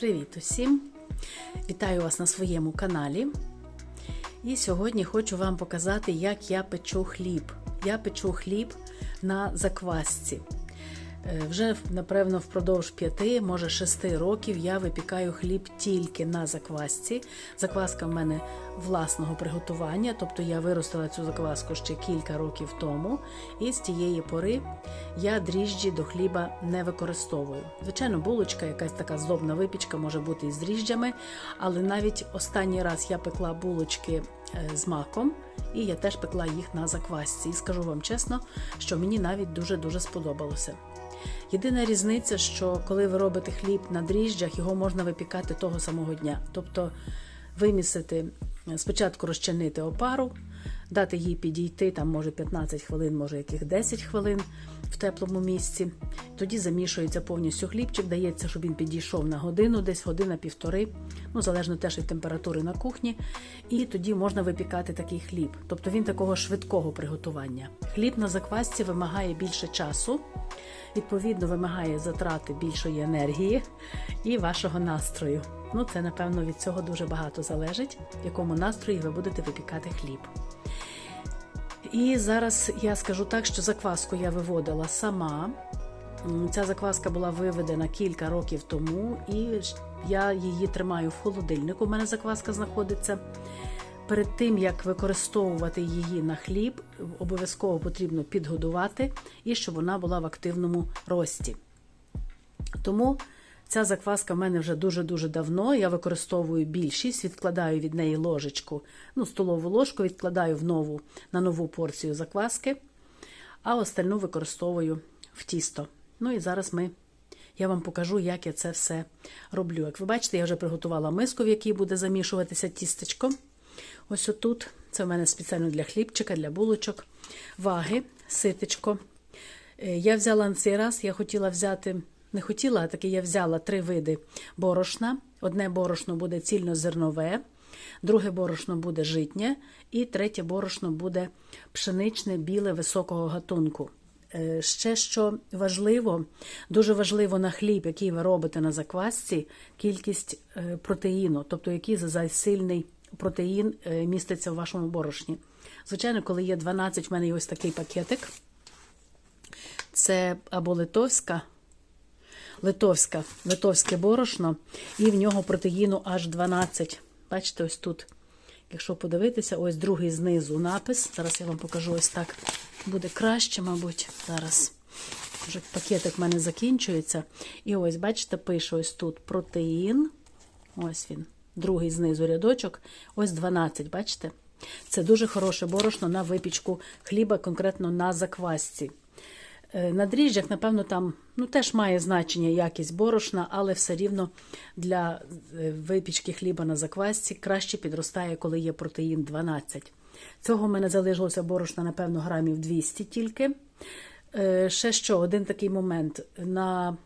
Привіт усім! Вітаю вас на своєму каналі. І сьогодні хочу вам показати, як я печу хліб. Я печу хліб на заквасці. Е, Вже, напевно, впродовж п'яти, може шести років я випікаю хліб тільки на заквасці. Закваска в мене власного приготування, тобто я виростила цю закваску ще кілька років тому, і з тієї пори я дріжджі до хліба не використовую. Звичайно, булочка, якась така здобна випічка може бути із дріжджами, але навіть останній раз я пекла булочки з маком, і я теж пекла їх на заквасці. І скажу вам чесно, що мені навіть дуже-дуже сподобалося. Єдина різниця, що коли ви робите хліб на дріжджах, його можна випікати того самого дня. Тобто вимісити, спочатку розчинити опару, дати їй підійти, там може 15 хвилин, може яких 10 хвилин в теплому місці. Тоді замішується повністю хлібчик, дається, щоб він підійшов на годину, десь година-півтори, ну залежно теж від температури на кухні. І тоді можна випікати такий хліб. Тобто він такого швидкого приготування. Хліб на заквасці вимагає більше часу, відповідно, вимагає затрати більшої енергії і вашого настрою. Ну, це, напевно, від цього дуже багато залежить, в якому настрої ви будете випікати хліб. І зараз я скажу так, що закваску я виводила сама. Ця закваска була виведена кілька років тому, і я її тримаю в холодильнику. У мене закваска знаходиться. Перед тим як використовувати її на хліб, обов'язково потрібно підгодувати і щоб вона була в активному рості. Тому ця закваска в мене вже дуже-дуже давно. Я використовую більшість, відкладаю від неї ложечку, ну, столову ложку, відкладаю в нову, на нову порцію закваски, а остальну використовую в тісто. Ну і зараз ми, я вам покажу, як я це все роблю. Як ви бачите, я вже приготувала миску, в якій буде замішуватися тістечко. Ось отут. Це в мене спеціально для хлібчика, для булочок, ваги, ситечко. Е, Я взяла на цей раз, я хотіла взяти, не хотіла, а таки я взяла три види борошна. Одне борошно буде цільнозернове, друге борошно буде житнє, і третє борошно буде пшеничне, біле високого гатунку. Е, Ще що важливо, дуже важливо на хліб, який ви робите на заквасці, кількість е, протеїну, тобто який засильний протеїн е, міститься в вашому борошні. Звичайно, коли є 12, в мене є ось такий пакетик. Це або литовська, литовська, литовське борошно, і в нього протеїну аж 12. Бачите, ось тут. Якщо подивитися, ось другий знизу напис. Зараз я вам покажу ось так. Буде краще, мабуть, зараз. Вже пакетик в мене закінчується. І ось, бачите, пише ось тут протеїн. Ось він, другий знизу рядочок. Ось 12, бачите? Це дуже хороше борошно на випічку хліба, конкретно на заквасці. Е, На дріжджах, напевно, там ну, теж має значення якість борошна, але все рівно для е, випічки хліба на заквасці краще підростає, коли є протеїн 12. Цього в мене залишилося борошна, напевно, грамів 200 тільки. Е, Ще що, один такий момент. На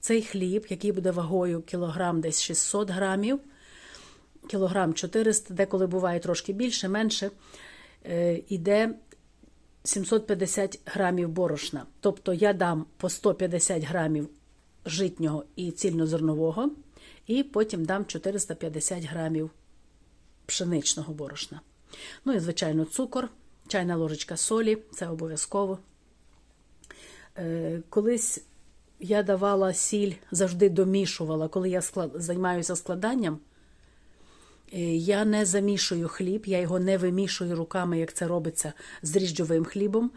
цей хліб, який буде вагою кілограм десь 600 грамів, кілограм 400, деколи буває трошки більше, менше, іде 750 грамів борошна. Тобто я дам по 150 грамів житнього і цільнозернового, і потім дам 450 грамів пшеничного борошна. Ну і, звичайно, цукор, чайна ложечка солі, це обов'язково. Е, Колись я давала сіль, завжди домішувала, коли я займаюся складанням. Е, Я не замішую хліб, я його не вимішую руками, як це робиться з дріжджовим хлібом.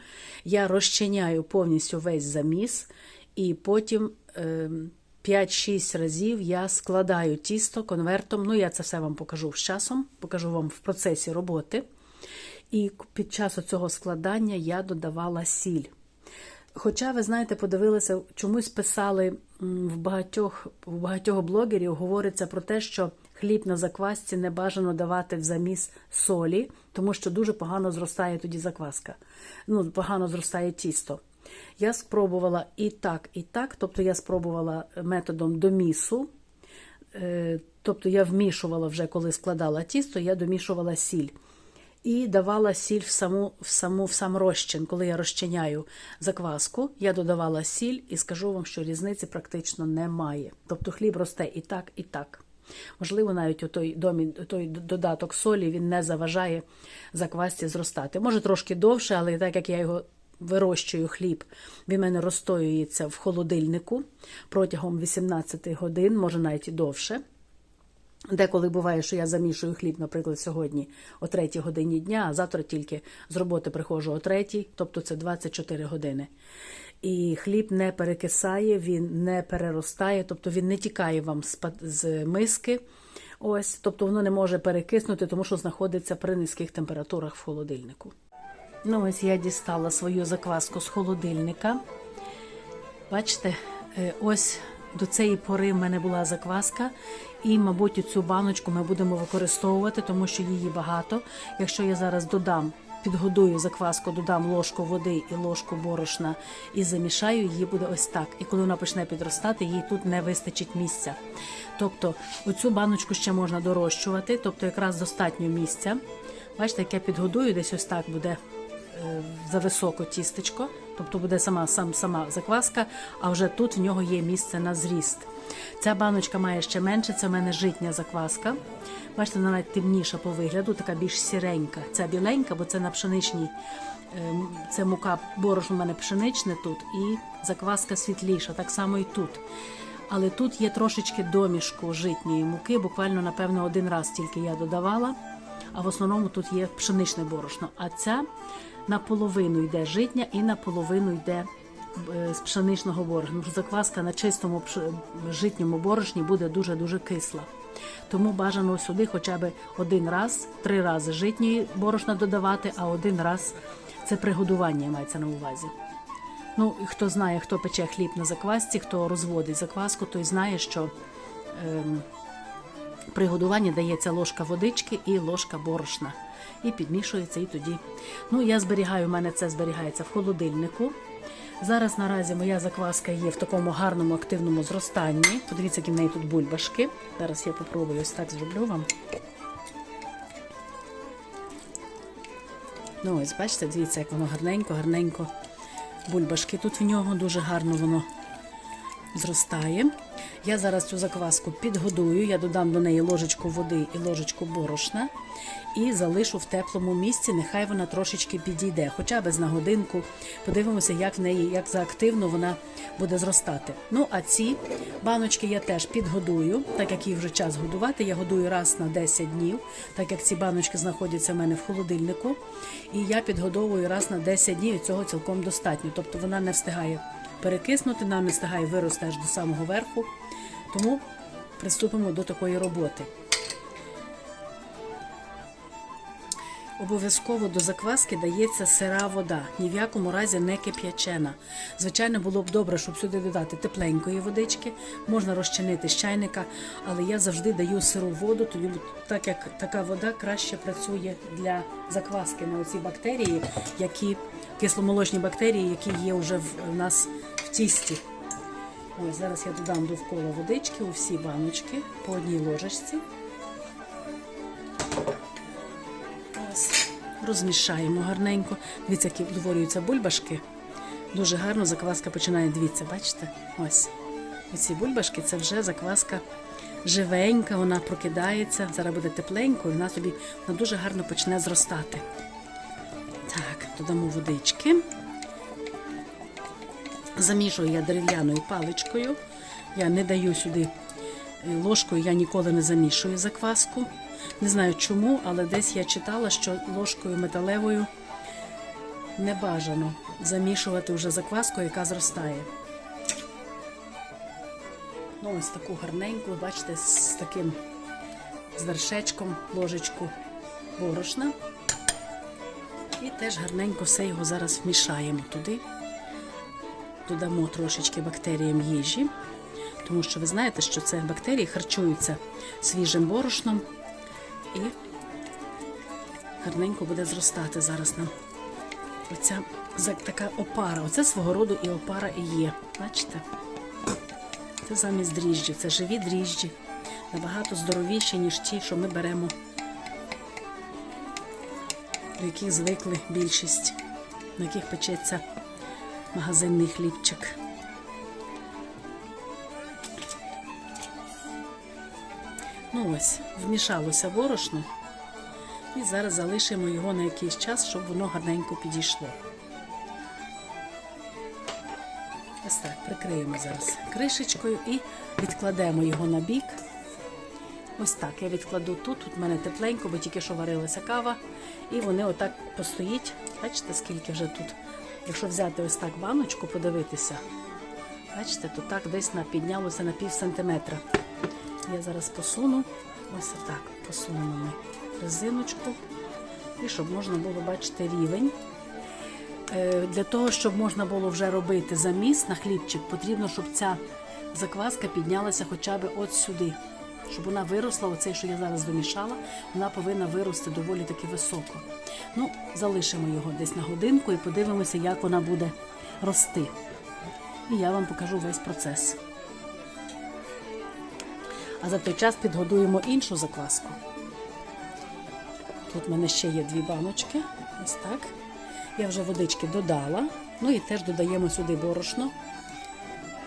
Я розчиняю повністю весь заміс, і потім е, 5-6 разів я складаю тісто конвертом. Ну, я це все вам покажу з часом, покажу вам в процесі роботи. І під час цього складання я додавала сіль. Хоча, ви знаєте, подивилися, чомусь писали в багатьох, в багатьох блогерів, говориться про те, що хліб на заквасці не бажано давати в заміс солі, тому що дуже погано зростає тоді закваска. Ну, погано зростає тісто. Я спробувала і так, і так. Тобто я спробувала методом домісу. Е, Тобто я вмішувала вже, коли складала тісто, я домішувала сіль. І давала сіль в саму, в саму в сам розчин. Коли я розчиняю закваску, я додавала сіль і скажу вам, що різниці практично немає. Тобто хліб росте і так, і так. Можливо, навіть у той домі, той додаток солі він не заважає заквасці зростати. Може трошки довше, але так як я його вирощую хліб, він мене розстоюється в холодильнику протягом 18 годин, може навіть і довше. Деколи буває, що я замішую хліб, наприклад, сьогодні о 3 годині дня, а завтра тільки з роботи приходжу о 3, тобто це 24 години. І хліб не перекисає, він не переростає, тобто він не тікає вам з, миски. Ось, тобто воно не може перекиснути, тому що знаходиться при низьких температурах в холодильнику. Ну, ось я дістала свою закваску з холодильника. Бачите, е, ось до цієї пори в мене була закваска, і, мабуть, цю баночку ми будемо використовувати, тому що її багато. Якщо я зараз додам, підгодую закваску, додам ложку води і ложку борошна і замішаю, її буде ось так. І коли вона почне підростати, їй тут не вистачить місця. Тобто, оцю баночку ще можна дорощувати, тобто якраз достатньо місця. Бачите, як я підгодую, десь ось так буде зависоко за високо тістечко, тобто буде сама сам, сама закваска, а вже тут в нього є місце на зріст. Ця баночка має ще менше, це в мене житня закваска. Бачите, вона навіть темніша по вигляду, така більш сіренька. Ця біленька, бо це на пшеничній, е, це мука борошно в мене пшеничне тут, і закваска світліша, так само і тут. Але тут є трошечки домішку житньої муки, буквально, напевно, один раз тільки я додавала, а в основному тут є пшеничне борошно. А ця наполовину йде житня і наполовину йде е, з пшеничного борошна. Закваска на чистому житньому борошні буде дуже-дуже кисла. Тому бажано сюди хоча б один раз, три рази житньої борошна додавати, а один раз це пригодування мається на увазі. Ну, і хто знає, хто пече хліб на заквасці, хто розводить закваску, той знає, що ем, при дається ложка водички і ложка борошна. І підмішується, і тоді. Ну, я зберігаю, у мене це зберігається в холодильнику. Зараз наразі моя закваска є в такому гарному активному зростанні. Подивіться, які в неї тут бульбашки. Зараз я попробую ось так зроблю вам. Ну, ось бачите, дивіться, як воно гарненько, гарненько. Бульбашки тут в нього дуже гарно воно зростає. Я зараз цю закваску підгодую, я додам до неї ложечку води і ложечку борошна і залишу в теплому місці. Нехай вона трошечки підійде, хоча б на годинку. Подивимося, як в неї, як заактивно вона буде зростати. Ну а ці баночки я теж підгодую, так як їх вже час годувати. Я годую раз на 10 днів, так як ці баночки знаходяться в мене в холодильнику. І я підгодовую раз на 10 днів, і цього цілком достатньо. Тобто вона не встигає перекиснути, нам не виросте аж до самого верху. Тому приступимо до такої роботи. Обов'язково до закваски дається сира вода, ні в якому разі не кип'ячена. Звичайно, було б добре, щоб сюди додати тепленької водички, можна розчинити з чайника, але я завжди даю сиру воду, тоді так як така вода краще працює для закваски на оці бактерії, які кисломолочні бактерії, які є вже в нас в тісті. Ось зараз я додам довкола водички у всі баночки по одній ложечці. Розмішаємо гарненько. Дивіться, які утворюються бульбашки. Дуже гарно закваска починає. Дивіться, бачите? Ось. Оці бульбашки це вже закваска живенька, вона прокидається. Зараз буде тепленько, і вона собі вона дуже гарно почне зростати. Так, додамо водички. Замішую я дерев'яною паличкою. Я не даю сюди ложкою, я ніколи не замішую закваску. Не знаю чому, але десь я читала, що ложкою металевою не бажано замішувати вже закваску, яка зростає. Ну, ось таку гарненьку, бачите, з таким з вершечком ложечку борошна. І теж гарненько все його зараз вмішаємо туди. Додамо трошечки бактеріям їжі, тому що ви знаєте, що це бактерії харчуються свіжим борошном і гарненько буде зростати зараз нам. Оця така опара. Оце свого роду і опара і є. Бачите? Це замість дріжджів, це живі дріжджі. Набагато здоровіші, ніж ті, що ми беремо до яких звикли більшість, на яких печеться магазинний хлібчик. Ось, вмішалося борошно. І зараз залишимо його на якийсь час, щоб воно гарненько підійшло. Ось так, прикриємо зараз кришечкою і відкладемо його на бік. Ось так, я відкладу тут, тут в мене тепленько, бо тільки що варилася кава. І вони отак постоїть. Бачите, скільки вже тут. Якщо взяти ось так баночку, подивитися, бачите, то так десь піднялося на пів сантиметра. Я зараз посуну, ось отак посунемо ми резиночку, і щоб можна було бачити рівень. Е, Для того, щоб можна було вже робити заміс на хлібчик, потрібно, щоб ця закваска піднялася хоча б от сюди. Щоб вона виросла, оцей, що я зараз домішала, вона повинна вирости доволі таки високо. Ну, залишимо його десь на годинку і подивимося, як вона буде рости. І я вам покажу весь процес. А за той час підгодуємо іншу закваску. Тут в мене ще є дві баночки. Ось так. Я вже водички додала. Ну і теж додаємо сюди борошно.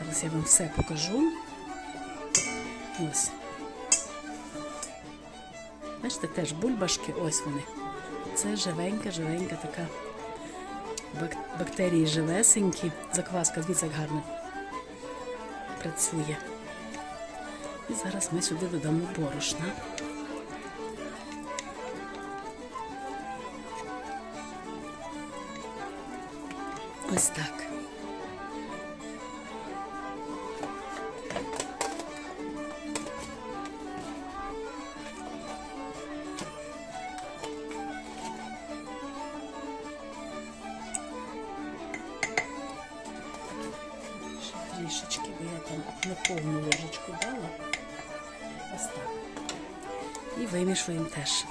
Зараз я вам все покажу. Ось. Бачите, теж бульбашки, ось вони. Це живенька, живенька така бак- бактерії живесенькі. Закваска, дивіться, як гарно працює. І зараз ми сюди додамо борошна. Ось так. І вимішуємо теж.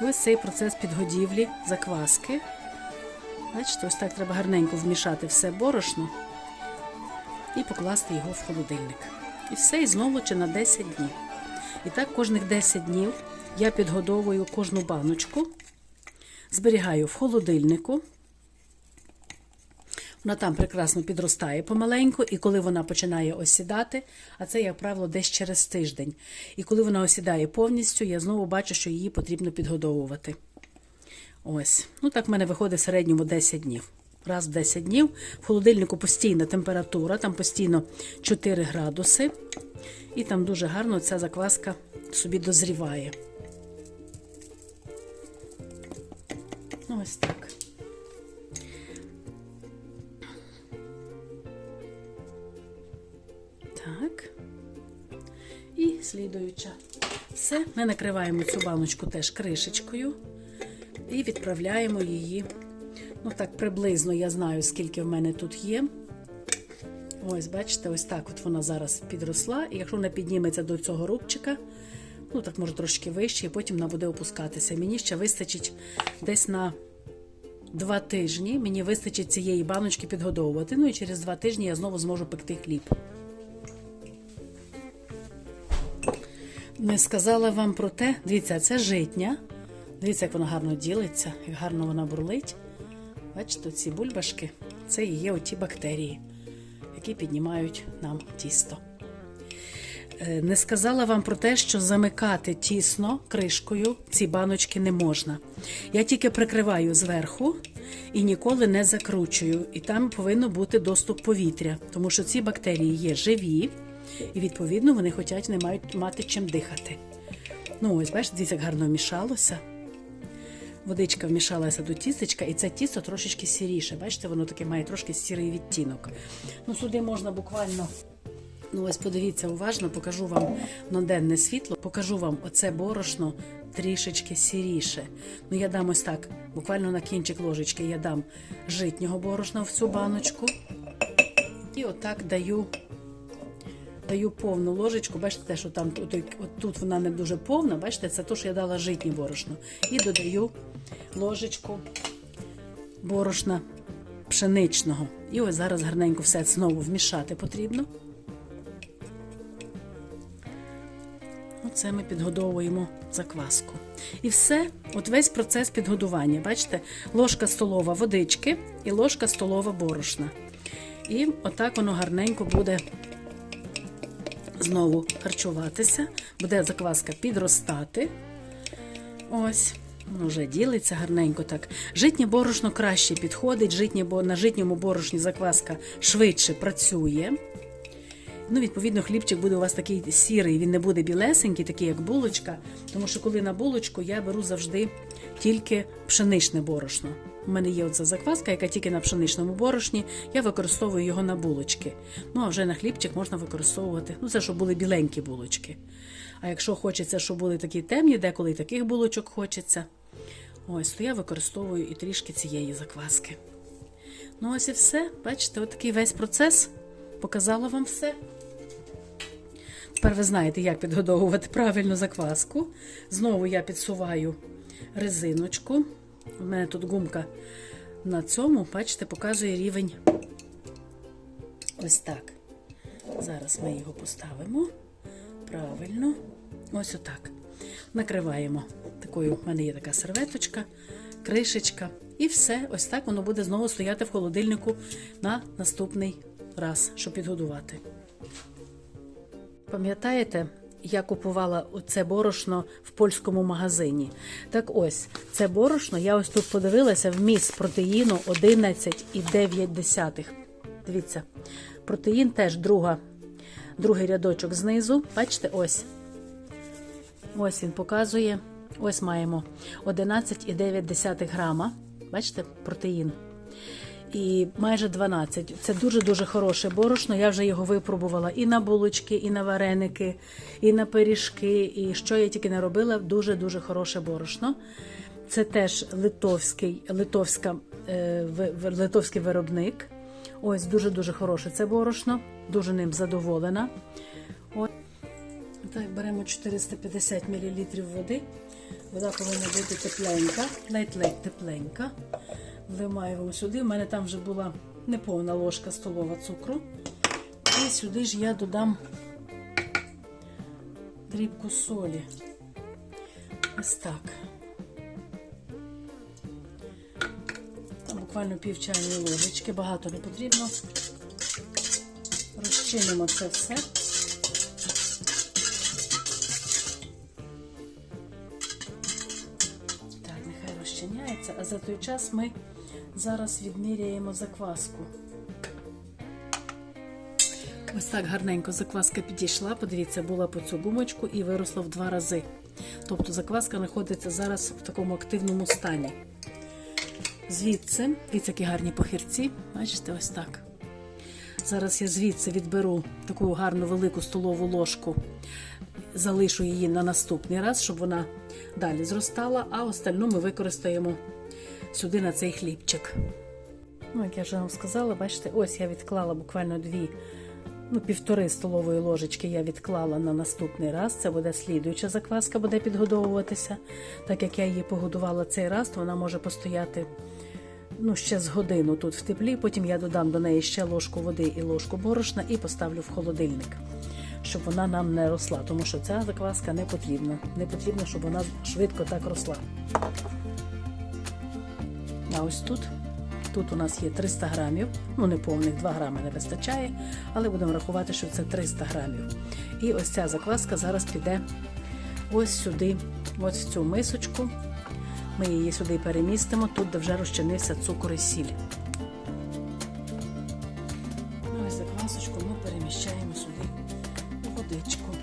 І ось цей процес підгодівлі закваски. Бачите, ось так треба гарненько вмішати все борошно і покласти його в холодильник. І все, і знову чи на 10 днів. І так кожних 10 днів я підгодовую кожну баночку, зберігаю в холодильнику. Вона там прекрасно підростає помаленьку, і коли вона починає осідати, а це, як правило, десь через тиждень. І коли вона осідає повністю, я знову бачу, що її потрібно підгодовувати. Ось. Ну так в мене виходить в середньому 10 днів. Раз в 10 днів. В холодильнику постійна температура, там постійно 4 градуси. І там дуже гарно ця закваска собі дозріває. Ось. Так. Слідуюча. Все, ми накриваємо цю баночку теж кришечкою і відправляємо її. Ну так, приблизно я знаю, скільки в мене тут є. Ось, бачите, ось так от вона зараз підросла. І якщо вона підніметься до цього рубчика, ну так може трошки вище, і потім вона буде опускатися. Мені ще вистачить десь на два тижні. Мені вистачить цієї баночки підгодовувати. Ну і через два тижні я знову зможу пекти хліб. Не сказала вам про те, дивіться, це житня. Дивіться, як вона гарно ділиться, як гарно вона бурлить. Бачите, ці бульбашки це і є оті бактерії, які піднімають нам тісто. Е, Не сказала вам про те, що замикати тісно кришкою ці баночки не можна. Я тільки прикриваю зверху і ніколи не закручую. І там повинно бути доступ повітря, тому що ці бактерії є живі, і відповідно вони хочуть не мають мати чим дихати. Ну ось, бачите, дивіться, як гарно вмішалося. Водичка вмішалася до тістечка, і це тісто трошечки сіріше. Бачите, воно таке має трошки сірий відтінок. Ну, сюди можна буквально. Ну, ось подивіться уважно, покажу вам на денне світло, покажу вам оце борошно трішечки сіріше. Ну, я дам ось так, буквально на кінчик ложечки я дам житнього борошна в цю баночку. І отак даю даю повну ложечку. Бачите, те, що там тут, от тут вона не дуже повна. Бачите, це те, що я дала житнє борошно. І додаю ложечку борошна пшеничного. І ось зараз гарненько все знову вмішати потрібно. Оце ми підгодовуємо закваску. І все, от весь процес підгодування. Бачите, ложка столова водички і ложка столова борошна. І отак воно гарненько буде знову харчуватися, буде закваска підростати. Ось, воно вже ділиться гарненько так. Житнє борошно краще підходить, житнє, бо на житньому борошні закваска швидше працює. Ну, відповідно, хлібчик буде у вас такий сірий, він не буде білесенький, такий як булочка. Тому що коли на булочку я беру завжди тільки пшеничне борошно. У мене є оця закваска, яка тільки на пшеничному борошні. Я використовую його на булочки. Ну а вже на хлібчик можна використовувати. Ну, це щоб були біленькі булочки. А якщо хочеться, щоб були такі темні, деколи і таких булочок хочеться. Ось, то я використовую і трішки цієї закваски. Ну, ось і все. Бачите, отакий весь процес. Показала вам все. Тепер ви знаєте, як підгодовувати правильно закваску. Знову я підсуваю резиночку. У мене тут гумка на цьому, бачите, показує рівень. Ось так. Зараз ми його поставимо. Правильно. Ось отак. Накриваємо. Такою, в мене є така серветочка, кришечка. І все, ось так воно буде знову стояти в холодильнику на наступний раз, щоб підгодувати. Пам'ятаєте, я купувала це борошно в польському магазині. Так ось, це борошно, я ось тут подивилася, вміст протеїну 11,9. Дивіться, протеїн теж друга, другий рядочок знизу. Бачите, ось. Ось він показує. Ось маємо 11,9 грама. Бачите, протеїн. І майже 12. Це дуже-дуже хороше борошно. Я вже його випробувала і на булочки, і на вареники, і на пиріжки. І що я тільки не робила, дуже-дуже хороше борошно. Це теж литовський, литовська, е, литовський виробник. Ось дуже-дуже хороше це борошно. Дуже ним задоволена. Ось. Так, беремо 450 мл води. Вода повинна бути тепленька, ледь-ледь тепленька. Вливаємо сюди. У мене там вже була неповна ложка столова цукру. І сюди ж я додам дрібку солі. Ось так. Там буквально пів чайної ложечки, багато не потрібно. Розчинимо це все. Так, нехай розчиняється, а за той час ми зараз відміряємо закваску. Ось так гарненько закваска підійшла. Подивіться, була по цю гумочку і виросла в два рази. Тобто закваска знаходиться зараз в такому активному стані. Звідси, дивіться, які гарні похирці. Бачите, ось так. Зараз я звідси відберу таку гарну велику столову ложку, залишу її на наступний раз, щоб вона далі зростала, а остальну ми використаємо сюди на цей хлібчик. Ну, як я вже вам сказала, бачите, ось я відклала буквально дві, ну, півтори столової ложечки я відклала на наступний раз. Це буде слідуюча закваска, буде підгодовуватися. Так як я її погодувала цей раз, то вона може постояти ну, ще з годину тут в теплі. Потім я додам до неї ще ложку води і ложку борошна і поставлю в холодильник, щоб вона нам не росла, тому що ця закваска не потрібна. Не потрібно, щоб вона швидко так росла. А ось тут. Тут у нас є 300 грамів, ну не повних 2 грами не вистачає, але будемо рахувати, що це 300 грамів. І ось ця закваска зараз піде ось сюди, ось в цю мисочку. Ми її сюди перемістимо, тут де вже розчинився цукор і сіль. Ну, ось заквасочку ми переміщаємо сюди водичку.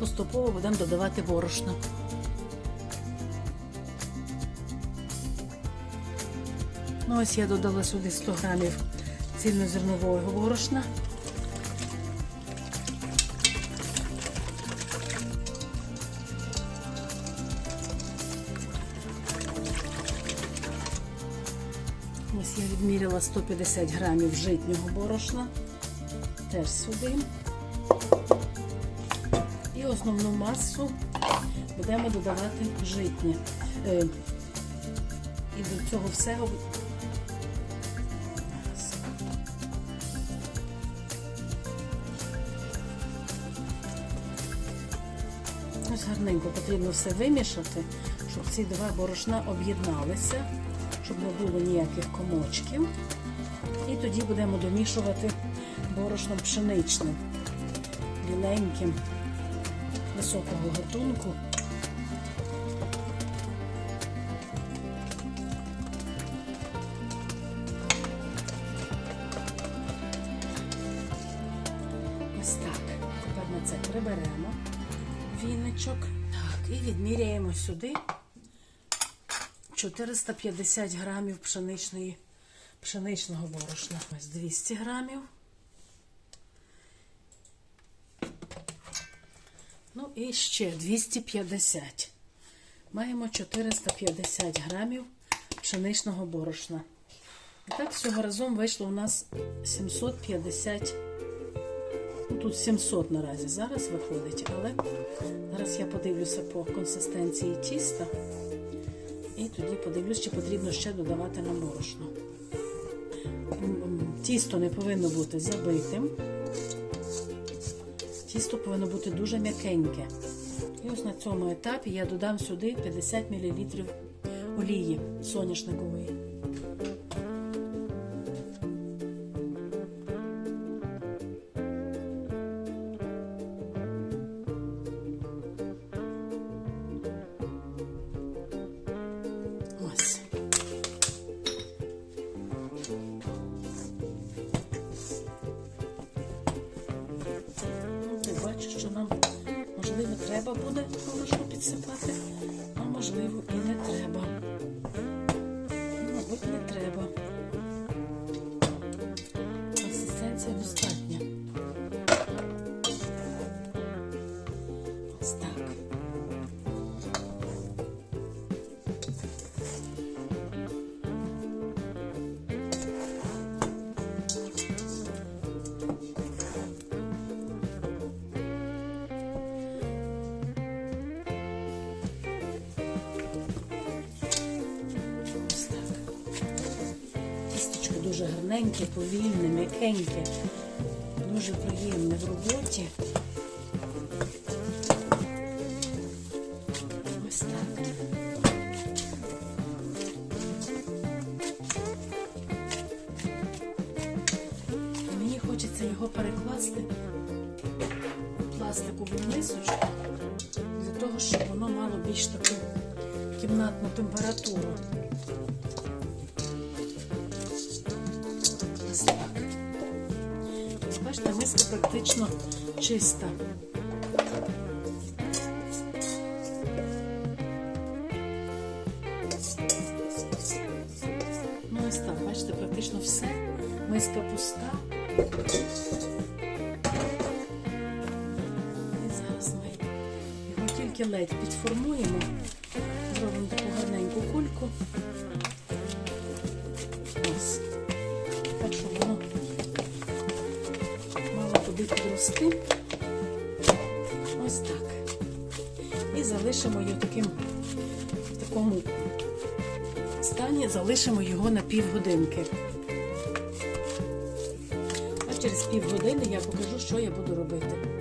Поступово будемо додавати борошно. Ну, ось я додала сюди 100 грамів цільнозернового борошна. Ось я відміряла 150 грамів житнього борошна. Теж сюди. І основну масу будемо додавати житнє. Е, і до цього всього. Ось гарненько потрібно все вимішати, щоб ці два борошна об'єдналися, щоб не було ніяких комочків. І тоді будемо домішувати борошном пшеничним, біленьким, високого готунку. Ось так. Тепер ми це приберемо віничок. Так, і відміряємо сюди 450 грамів пшеничної, пшеничного борошна. Ось 200 грамів. Ну і ще 250. Маємо 450 грамів пшеничного борошна. І так, всього разом вийшло у нас 750 Ну, Тут 700 наразі зараз виходить, але зараз я подивлюся по консистенції тіста. І тоді подивлюсь, чи потрібно ще додавати на борошно. Тісто не повинно бути забитим. Тісто повинно бути дуже м'якеньке. І ось на цьому етапі я додам сюди 50 мл олії соняшникової. Дуже гарненьке, повільне, м'якеньке, дуже приємне в роботі. Ну ось так, бачите, практично все. Миска пуста. І зараз ми його тільки ледь підформуємо. Зробимо таку гарненьку кульку. Ось. Так, щоб воно мало туди підрости. Ось так. І залишимо його таким в такому стані, залишимо його на півгодинки. А через півгодини я покажу, що я буду робити.